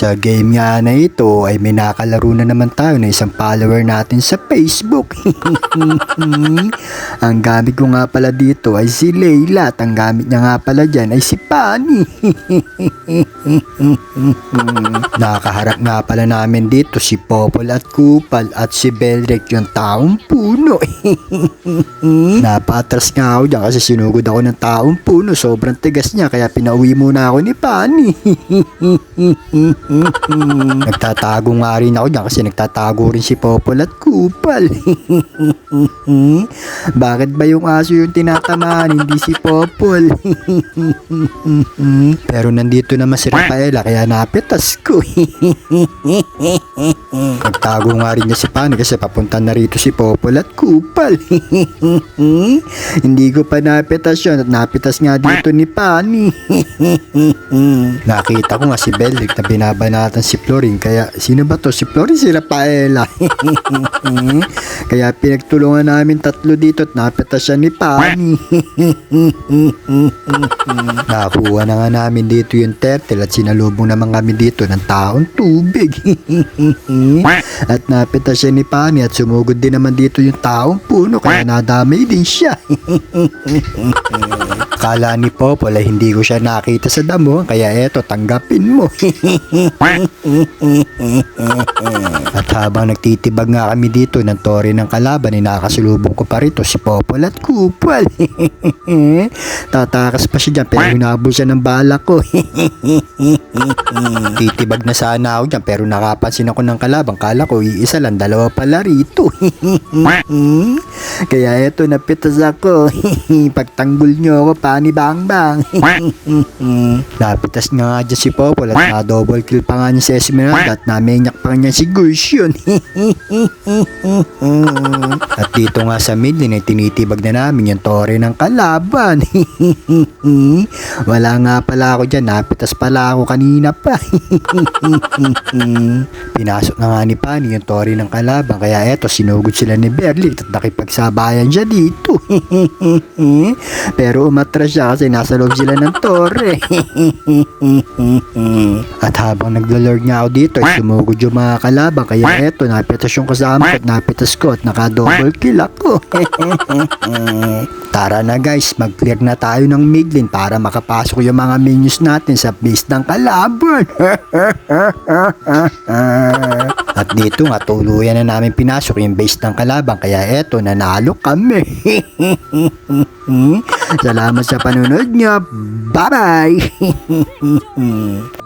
Sa game nga na ito ay may nakalaro na naman tayo na isang follower natin sa Facebook. ang gamit ko nga pala dito ay si Leila at ang gamit niya nga pala dyan ay si Pani. Nakaharap nga pala namin dito si Popol at Kupal at si Belric yung taong puno. Napatras nga ako dyan kasi sinugod ako ng taong puno. Sobrang tigas niya kaya pinauwi muna ako ni Pani. nagtatago nga rin ako dyan kasi nagtatago rin si Popol at Kupal. Bakit ba yung aso yung tinatamaan hindi si Popol? Pero nandito naman si Rafaela kaya napitas ko. Nagtago nga rin niya si Pani kasi papunta na rito si Popol at Kupal. Hindi ko pa napitas yun at napitas nga dito ni Pani. Nakita ko nga si Belric na binabanatan si Florin kaya sino ba to? Si Florin si Rafaela. Kaya pinagtulungan namin tatlo dito at napitas siya ni Pani. Nakuha na nga namin dito yung turtle at sinalubong naman kami dito ng taong tubig. at napita siya ni Pani at sumugod din naman dito yung taong puno kaya nadamay din siya. Kala ni Popol ay hindi ko siya nakita sa damo kaya eto tanggapin mo. at habang nagtitibag nga kami dito ng tore ng kalaban ay nakasulubong ko pa rito si Popol at Kupal. Tatakas pa siya dyan pero hinabol siya ng bala ko. Titibag na sana ako dyan pero nakapansin ako ng kalabang kala ko iisa lang dalawa pala rito. Kaya eto napitas ako. Pagtanggol nyo ako pani bang bang. Napitas nga nga dyan si Popol at na double kill pa nga niya si Esmeralda at naminyak pa niya si Gushyon. at dito nga sa ay tinitibag na namin yung tore ng kalaban. Wala nga pala ako dyan, napitas pala ako kanina pa. Pinasok na nga ni Pani yung tore ng kalaban kaya eto sinugod sila ni Berli at nakipagsabayan siya dito. Pero umatras siya kasi nasa loob sila ng tore. at habang naglalord nga ako dito sumugod yung mga kalaban kaya eto napitas yung kasama ko at napitas ko at naka-double kill ako. Tara na guys, mag-clear na tayo ng midlane para makapasok yung mga minions natin sa base ng kalaban. At dito nga tuluyan na namin pinasok yung base ng kalaban kaya eto nanalo kami. Salamat sa panunod niyo. Bye-bye.